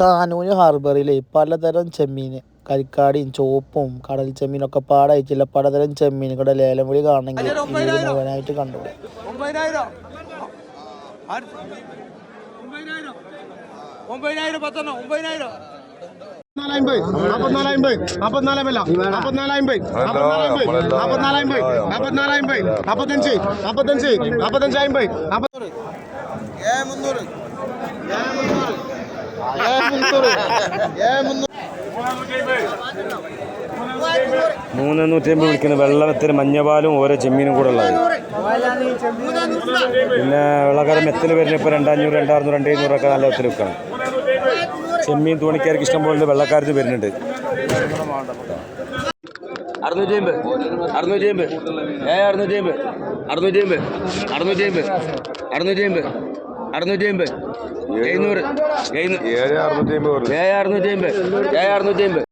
താനൂര് ഹാർബറിൽ പലതരം ചെമ്മീൻ കരിക്കാടിയും ചോപ്പും കടൽ ചെമ്മീനും ഒക്കെ പാടായിട്ടില്ല. പലതരം ചെമ്മീനുകളുടെ ലേലം വിളി കാണണമെങ്കിൽ മുഴുവനായിട്ട് കണ്ടു. ഒമ്പതിനായിരം. പത്തെണ്ണം. ഒമ്പതിനായിരം. നാപ്പത്തിനാലായിമ്പത് നാപ്പത്തഞ്ച്. നാപ്പത്തഞ്ച്. നാപ്പത്തഞ്ചായിമ്പത് നാപ്പത്തി ഏ മുന്നൂറ്. മൂന്നൂറ്റി അമ്പത് വിളിക്കുന്ന വെള്ളത്തിന് മഞ്ഞപാലും ഓരോ ചെമ്മീനും കൂടെ ഉള്ളത്. പിന്നെ വെള്ളക്കാരൻ മെത്തിന് വരുന്ന ഇപ്പോൾ രണ്ടഞ്ഞൂറ് രണ്ടായിരത്തി രണ്ട് എഴുന്നൂറൊക്കെ നല്ല ഒത്തിരി വിൽക്കണം. ചെമ്മീൻ തോണിക്കാർക്ക് ഇഷ്ടം പോലെ വെള്ളക്കാരത്ത് വരുന്നുണ്ട്. അറുന്നൂറ്റി അമ്പത് അറുന്നൂറ്റി അമ്പത് ഏ അറുന്നൂറ്റി അമ്പത് അറുന്നൂറ്റി അമ്പത് അറുന്നൂറ്റി അമ്പത് അറുന്നൂറ്റി അമ്പത് അറുന്നൂറ്റി അമ്പത് എഴുന്നൂറ്. ഏഴ് അറുന്നൂറ്റി അമ്പത് ഏഴ് അറുന്നൂറ്റി അമ്പത് ഏ അറുന്നൂറ്റി അമ്പത്